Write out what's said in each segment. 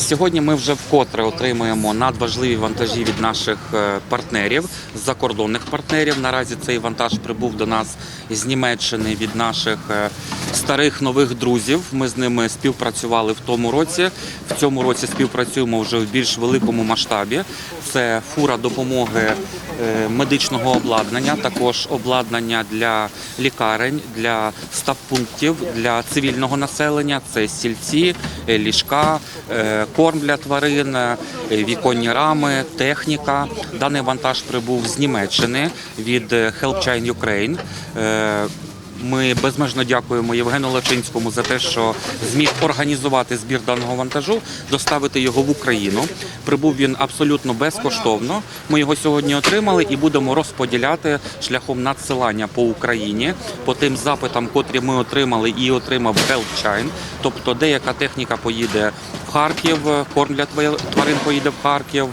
Сьогодні ми вже вкотре отримуємо надважливі вантажі від наших е, партнерів, закордонних партнерів. Наразі цей вантаж прибув до нас з Німеччини від наших е, старих нових друзів. Ми з ними співпрацювали в тому році. В цьому році співпрацюємо вже в більш великому масштабі. Це фура допомоги е, медичного обладнання, також обладнання для лікарень, для стаб-пунктів, для цивільного населення. Це стільці, е, ліжка, е, корм для тварин, віконні рами, техніка. Даний вантаж прибув з Німеччини від е, Helpline Ukraine. Ми безмежно дякуємо Євгену Лачинському за те, що зміг організувати збір даного вантажу, доставити його в Україну. Прибув він абсолютно безкоштовно. Ми його сьогодні отримали і будемо розподіляти шляхом надсилання по Україні по тим запитам, котрі ми отримали і отримав Helpchine. Тобто деяка техніка поїде в Харків, корм для тварин поїде в Харків,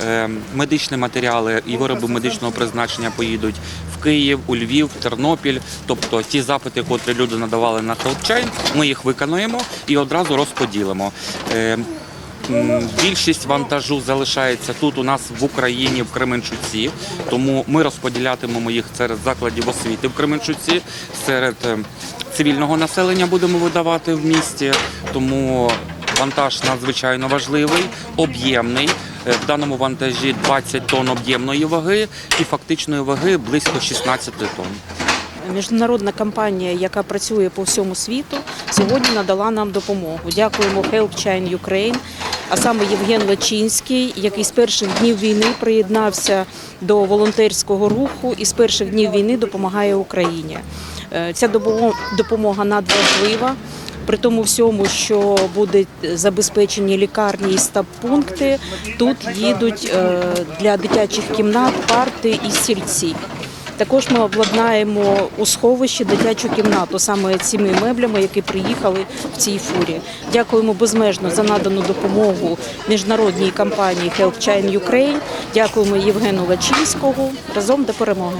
е, медичні матеріали і вироби медичного призначення поїдуть Київ, у Львів, Тернопіль. Тобто ті запити, котрі люди надавали на Helpchine, ми їх виконуємо і одразу розподілимо. Е, Більшість вантажу залишається тут у нас в Україні, в Кременчуці. Тому ми розподілятимемо їх серед закладів освіти в Кременчуці, серед е, цивільного населення будемо видавати в місті. Тому вантаж надзвичайно важливий, об'ємний. Е, В даному вантажі 20 тонн об'ємної ваги і фактичної ваги близько 16 тонн. Міжнародна компанія, яка працює по всьому світу, сьогодні надала нам допомогу. Дякуємо Helpchine Ukraine, а саме Євген Лачинський, який з перших днів війни приєднався до волонтерського руху і з перших днів війни допомагає Україні. Е, Ця допомога надважлива. При тому всьому, що будуть забезпечені лікарні і стаб-пункти, тут їдуть е, для дитячих кімнат парти і стільці. Також ми обладнаємо у сховищі дитячу кімнату саме цими меблями, які приїхали в цій фурі. Дякуємо безмежно за надану допомогу міжнародній компанії Helpchine Ukraine. Дякуємо Євгену Лачинського. Разом до перемоги.